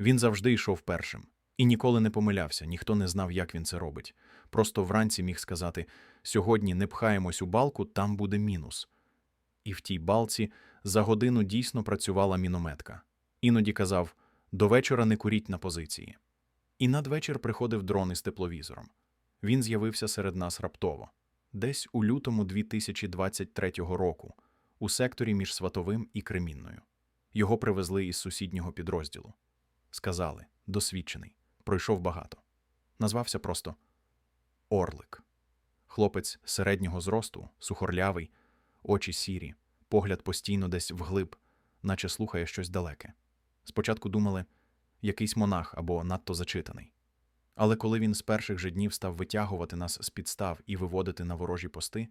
Він завжди йшов першим. І ніколи не помилявся, ніхто не знав, як він це робить. Просто вранці міг сказати: сьогодні не пхаємось у балку, там буде мінус. І в тій балці за годину дійсно працювала мінометка. Іноді казав: до вечора не куріть на позиції. І надвечір приходив дрон із тепловізором. Він з'явився серед нас раптово, десь у лютому 2023 року, у секторі між Сватовим і Кремінною. Його привезли із сусіднього підрозділу. Сказали досвідчений, пройшов багато. Назвався просто Орлик. Хлопець середнього зросту, сухорлявий, очі сірі, погляд постійно десь вглиб, наче слухає щось далеке. Спочатку думали, якийсь монах або надто зачитаний. Але коли він з перших же днів став витягувати нас з підстав і виводити на ворожі пости,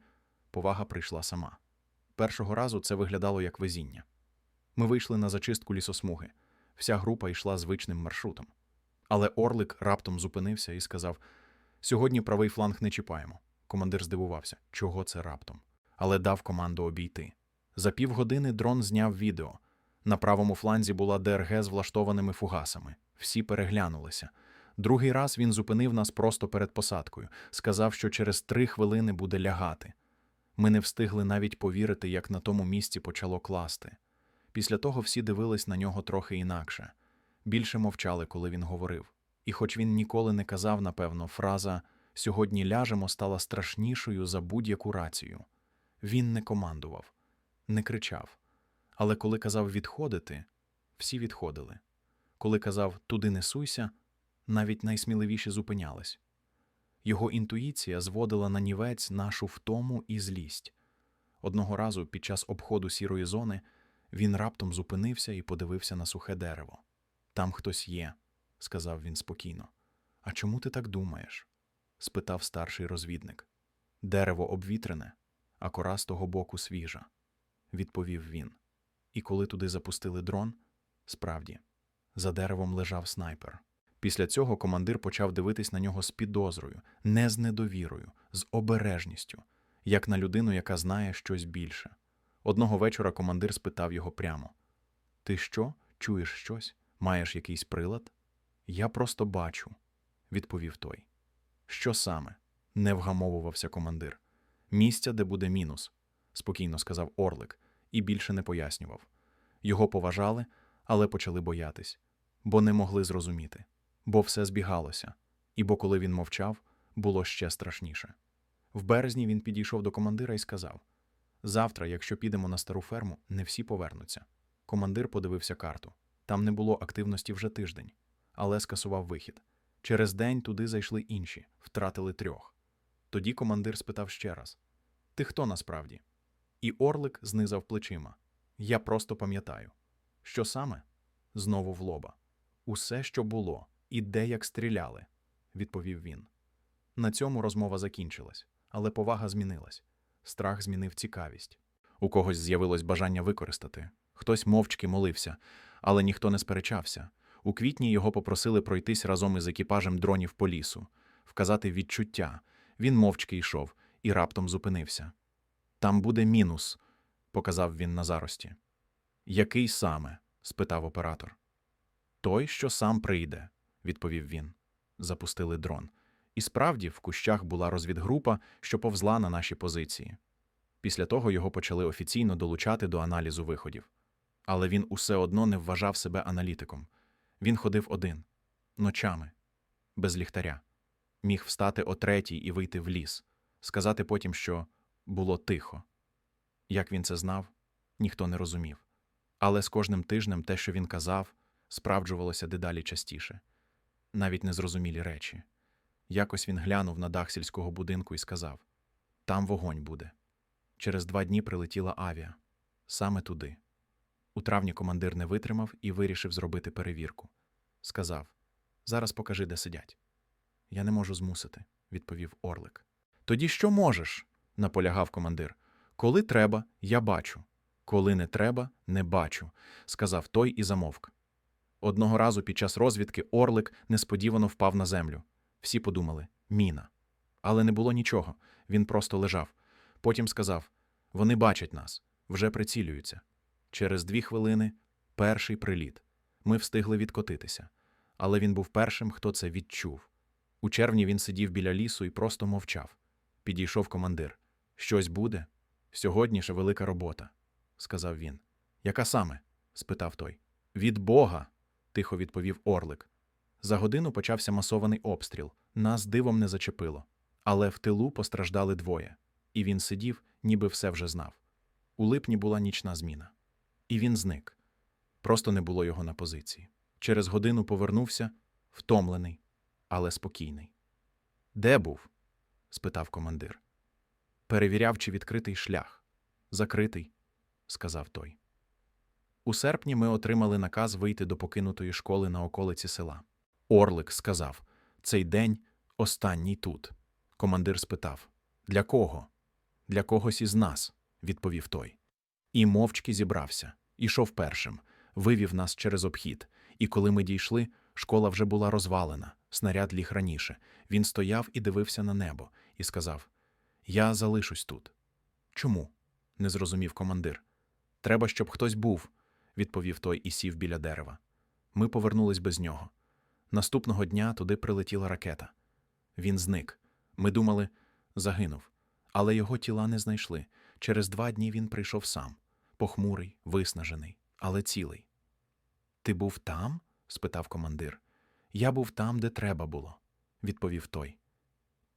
повага прийшла сама. Першого разу це виглядало як везіння. Ми вийшли на зачистку лісосмуги. Вся група йшла звичним маршрутом. Але Орлик раптом зупинився і сказав: Сьогодні правий фланг не чіпаємо. Командир здивувався, чого це раптом, але дав команду обійти. За півгодини дрон зняв відео. На правому фланзі була ДРГ з влаштованими фугасами. Всі переглянулися. Другий раз він зупинив нас просто перед посадкою, сказав, що через три хвилини буде лягати. Ми не встигли навіть повірити, як на тому місці почало класти. Після того всі дивились на нього трохи інакше, більше мовчали, коли він говорив. І хоч він ніколи не казав, напевно, фраза сьогодні ляжемо стала страшнішою за будь-яку рацію. Він не командував, не кричав. Але коли казав відходити, всі відходили. Коли казав туди не суйся, навіть найсміливіші зупинялись. Його інтуїція зводила на нівець нашу втому і злість. Одного разу під час обходу сірої зони він раптом зупинився і подивився на сухе дерево. Там хтось є, сказав він спокійно. А чому ти так думаєш? спитав старший розвідник. Дерево обвітрене, а кора з того боку свіжа, відповів він. І коли туди запустили дрон, справді, за деревом лежав снайпер. Після цього командир почав дивитись на нього з підозрою, не з недовірою, з обережністю, як на людину, яка знає щось більше. Одного вечора командир спитав його прямо: Ти що, чуєш щось? Маєш якийсь прилад? Я просто бачу, відповів той. Що саме? не вгамовувався командир. Місця, де буде мінус, спокійно сказав Орлик і більше не пояснював. Його поважали, але почали боятись, бо не могли зрозуміти, бо все збігалося, і бо коли він мовчав, було ще страшніше. В березні він підійшов до командира і сказав: Завтра, якщо підемо на стару ферму, не всі повернуться. Командир подивився карту. Там не було активності вже тиждень, але скасував вихід. Через день туди зайшли інші, втратили трьох. Тоді командир спитав ще раз: Ти хто насправді? І Орлик знизав плечима. Я просто пам'ятаю. Що саме? Знову в лоба. Усе, що було, і де як стріляли, відповів він. На цьому розмова закінчилась, але повага змінилась. Страх змінив цікавість. У когось з'явилось бажання використати. Хтось мовчки молився, але ніхто не сперечався. У квітні його попросили пройтись разом із екіпажем дронів по лісу, вказати відчуття. Він мовчки йшов і раптом зупинився. Там буде мінус, показав він на зарості. Який саме? спитав оператор. Той, що сам прийде, відповів він. Запустили дрон. І справді в кущах була розвідгрупа, що повзла на наші позиції. Після того його почали офіційно долучати до аналізу виходів. Але він усе одно не вважав себе аналітиком. Він ходив один, ночами, без ліхтаря. Міг встати о третій і вийти в ліс, сказати потім, що було тихо. Як він це знав, ніхто не розумів. Але з кожним тижнем те, що він казав, справджувалося дедалі частіше, навіть незрозумілі речі. Якось він глянув на дах сільського будинку і сказав: Там вогонь буде. Через два дні прилетіла авіа. Саме туди. У травні командир не витримав і вирішив зробити перевірку. Сказав: Зараз покажи, де сидять. Я не можу змусити, відповів Орлик. Тоді що можеш? наполягав командир. Коли треба, я бачу. Коли не треба, не бачу, сказав той і замовк. Одного разу під час розвідки Орлик несподівано впав на землю. Всі подумали міна. Але не було нічого, він просто лежав. Потім сказав: Вони бачать нас, вже прицілюються. Через дві хвилини перший приліт. Ми встигли відкотитися. але він був першим, хто це відчув. У червні він сидів біля лісу і просто мовчав. Підійшов командир. Щось буде? Сьогодні ще велика робота, сказав він. Яка саме? спитав той. Від Бога, тихо відповів Орлик. За годину почався масований обстріл. Нас дивом не зачепило. Але в тилу постраждали двоє, і він сидів, ніби все вже знав. У липні була нічна зміна. І він зник. Просто не було його на позиції. Через годину повернувся, втомлений, але спокійний. Де був? спитав командир. Перевіряв, чи відкритий шлях. Закритий, сказав той. У серпні ми отримали наказ вийти до покинутої школи на околиці села. Орлик сказав: цей день останній тут. Командир спитав: Для кого? Для когось із нас, відповів той. І мовчки зібрався, ішов першим, вивів нас через обхід. І коли ми дійшли, школа вже була розвалена, снаряд ліг раніше. Він стояв і дивився на небо і сказав: Я залишусь тут. Чому? не зрозумів командир. Треба, щоб хтось був, відповів той і сів біля дерева. Ми повернулись без нього. Наступного дня туди прилетіла ракета. Він зник. Ми думали, загинув. Але його тіла не знайшли. Через два дні він прийшов сам, похмурий, виснажений, але цілий. Ти був там? спитав командир. Я був там, де треба було, відповів той.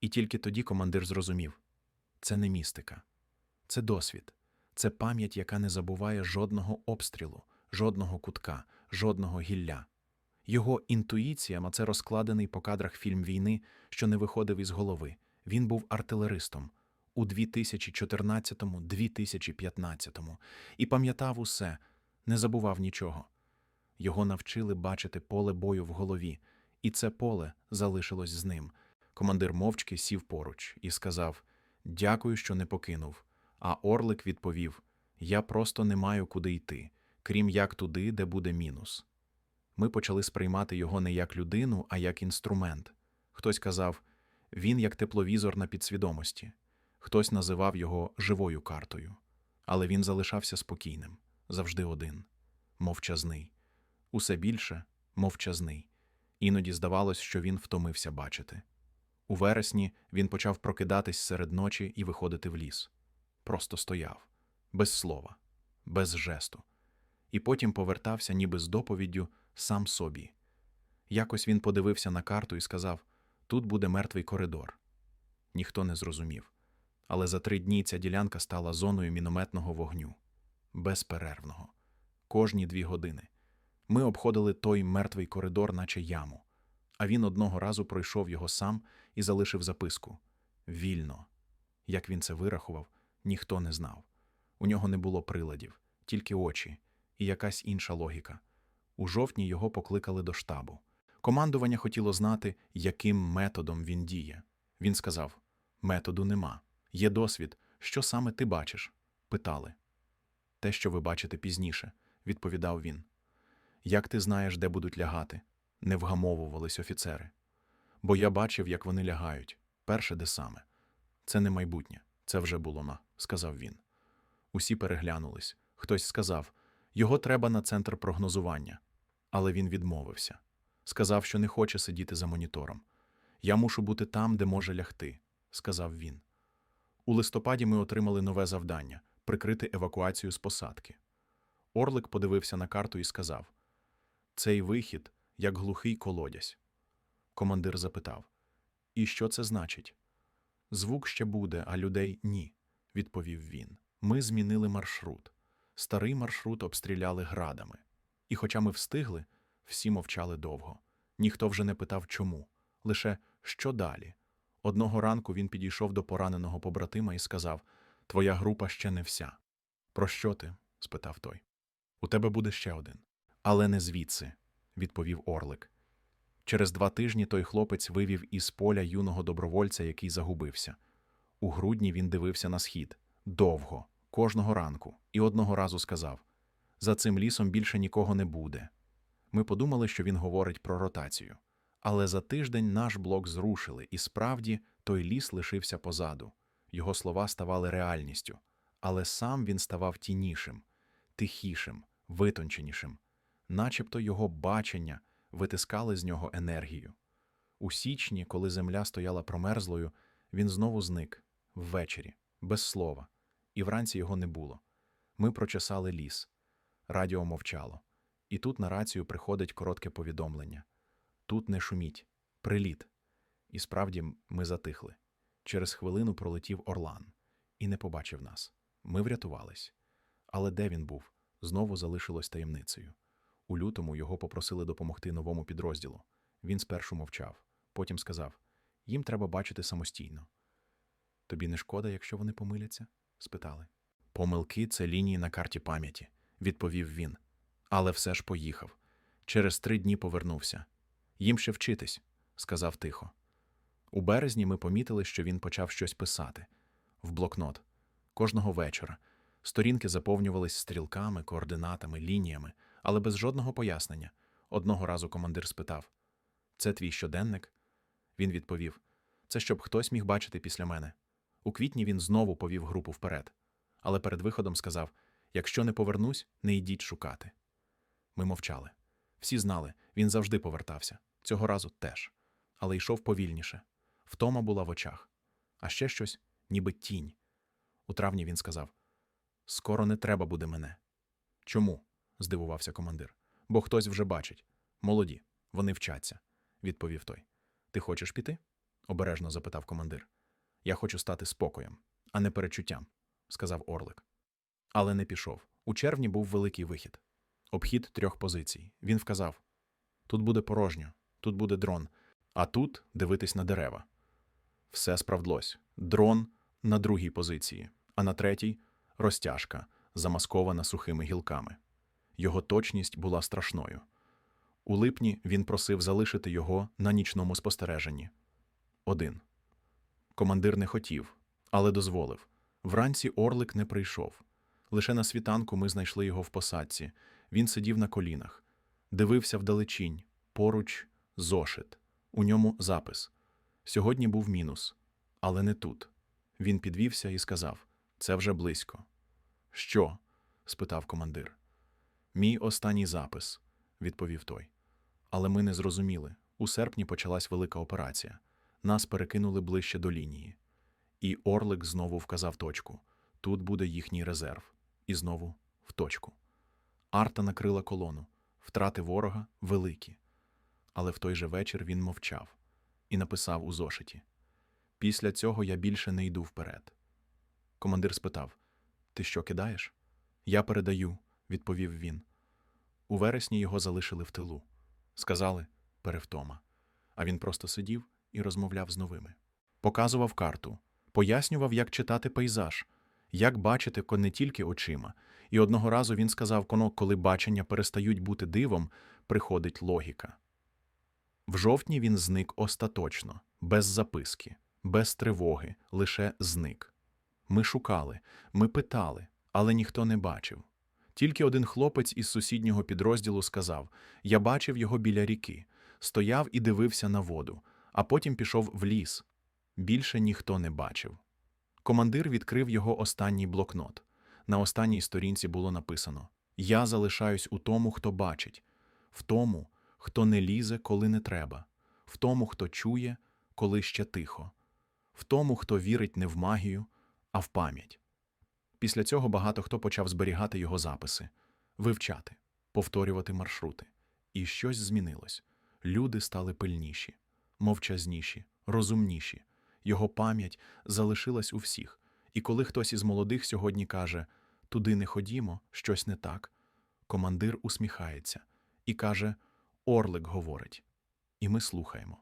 І тільки тоді командир зрозумів це не містика, це досвід, це пам'ять, яка не забуває жодного обстрілу, жодного кутка, жодного гілля. Його інтуїція, а це розкладений по кадрах фільм війни, що не виходив із голови. Він був артилеристом у 2014-2015 і пам'ятав усе, не забував нічого. Його навчили бачити поле бою в голові, і це поле залишилось з ним. Командир мовчки сів поруч і сказав: Дякую, що не покинув. А Орлик відповів: Я просто не маю куди йти, крім як туди, де буде мінус. Ми почали сприймати його не як людину, а як інструмент. Хтось казав, він як тепловізор на підсвідомості, хтось називав його живою картою. Але він залишався спокійним, завжди один, мовчазний, усе більше мовчазний. Іноді здавалось, що він втомився бачити. У вересні він почав прокидатись серед ночі і виходити в ліс. Просто стояв, без слова, без жесту. І потім повертався, ніби з доповіддю, сам собі. Якось він подивився на карту і сказав: тут буде мертвий коридор. Ніхто не зрозумів. Але за три дні ця ділянка стала зоною мінометного вогню безперервного, кожні дві години. Ми обходили той мертвий коридор, наче яму, а він одного разу пройшов його сам і залишив записку вільно. Як він це вирахував, ніхто не знав. У нього не було приладів, тільки очі і якась інша логіка. У жовтні його покликали до штабу. Командування хотіло знати, яким методом він діє. Він сказав: методу нема. Є досвід. Що саме ти бачиш? питали. Те, що ви бачите пізніше, відповідав він. Як ти знаєш, де будуть лягати? не вгамовувались офіцери. Бо я бачив, як вони лягають. Перше де саме. Це не майбутнє, це вже було на, сказав він. Усі переглянулись. Хтось сказав його треба на центр прогнозування. Але він відмовився. Сказав, що не хоче сидіти за монітором. Я мушу бути там, де може лягти, сказав він. У листопаді ми отримали нове завдання прикрити евакуацію з посадки. Орлик подивився на карту і сказав: Цей вихід як глухий колодязь. Командир запитав: І що це значить? Звук ще буде, а людей ні, відповів він. Ми змінили маршрут. Старий маршрут обстріляли градами. І, хоча ми встигли, всі мовчали довго. Ніхто вже не питав чому, лише що далі. Одного ранку він підійшов до пораненого побратима і сказав: Твоя група ще не вся. Про що ти? спитав той. У тебе буде ще один. Але не звідси, відповів Орлик. Через два тижні той хлопець вивів із поля юного добровольця, який загубився. У грудні він дивився на схід довго, кожного ранку, і одного разу сказав: За цим лісом більше нікого не буде. Ми подумали, що він говорить про ротацію. Але за тиждень наш блок зрушили, і справді той ліс лишився позаду. Його слова ставали реальністю, але сам він ставав тінішим, тихішим, витонченішим, начебто його бачення витискали з нього енергію. У січні, коли земля стояла промерзлою, він знову зник ввечері, без слова, і вранці його не було. Ми прочесали ліс. Радіо мовчало. І тут на рацію приходить коротке повідомлення. Тут не шуміть, приліт. І справді ми затихли. Через хвилину пролетів Орлан і не побачив нас. Ми врятувались. Але де він був, знову залишилось таємницею. У лютому його попросили допомогти новому підрозділу. Він спершу мовчав, потім сказав: їм треба бачити самостійно. Тобі не шкода, якщо вони помиляться? спитали. Помилки це лінії на карті пам'яті, відповів він. Але все ж поїхав. Через три дні повернувся. Їм ще вчитись, сказав тихо. У березні ми помітили, що він почав щось писати в блокнот. Кожного вечора. Сторінки заповнювались стрілками, координатами, лініями, але без жодного пояснення. Одного разу командир спитав: Це твій щоденник? Він відповів: Це щоб хтось міг бачити після мене. У квітні він знову повів групу вперед, але перед виходом сказав: Якщо не повернусь, не йдіть шукати. Ми мовчали. Всі знали, він завжди повертався. Цього разу теж. Але йшов повільніше. Втома була в очах. А ще щось, ніби тінь. У травні він сказав: Скоро не треба буде мене. Чому? здивувався командир. Бо хтось вже бачить. Молоді, вони вчаться, відповів той. Ти хочеш піти? обережно запитав командир. Я хочу стати спокоєм, а не перечуттям, сказав Орлик. Але не пішов. У червні був великий вихід. Обхід трьох позицій. Він вказав: тут буде порожньо, тут буде дрон, а тут дивитись на дерева. Все справдлось. Дрон на другій позиції, а на третій розтяжка, замаскована сухими гілками. Його точність була страшною. У липні він просив залишити його на нічному спостереженні. Один. Командир не хотів, але дозволив. Вранці орлик не прийшов. Лише на світанку ми знайшли його в посадці. Він сидів на колінах, дивився вдалечінь, поруч зошит. У ньому запис. Сьогодні був мінус, але не тут. Він підвівся і сказав: Це вже близько. Що? спитав командир. Мій останній запис, відповів той. Але ми не зрозуміли. У серпні почалась велика операція. Нас перекинули ближче до лінії. І Орлик знову вказав точку. Тут буде їхній резерв. І знову в точку. Арта накрила колону. Втрати ворога великі. Але в той же вечір він мовчав і написав у зошиті: Після цього я більше не йду вперед. Командир спитав: Ти що кидаєш? Я передаю, відповів він. У вересні його залишили в тилу. Сказали перевтома. А він просто сидів і розмовляв з новими. Показував карту, пояснював, як читати пейзаж, як бачити не тільки очима. І одного разу він сказав, коно, коли бачення перестають бути дивом, приходить логіка. В жовтні він зник остаточно, без записки, без тривоги, лише зник. Ми шукали, ми питали, але ніхто не бачив. Тільки один хлопець із сусіднього підрозділу сказав: Я бачив його біля ріки, стояв і дивився на воду, а потім пішов в ліс. Більше ніхто не бачив. Командир відкрив його останній блокнот. На останній сторінці було написано: Я залишаюсь у тому, хто бачить, в тому, хто не лізе, коли не треба, в тому, хто чує, коли ще тихо, в тому, хто вірить не в магію, а в пам'ять. Після цього багато хто почав зберігати його записи, вивчати, повторювати маршрути. І щось змінилось. Люди стали пильніші, мовчазніші, розумніші. Його пам'ять залишилась у всіх. І коли хтось із молодих сьогодні каже туди не ходімо, щось не так, командир усміхається і каже Орлик говорить. І ми слухаємо.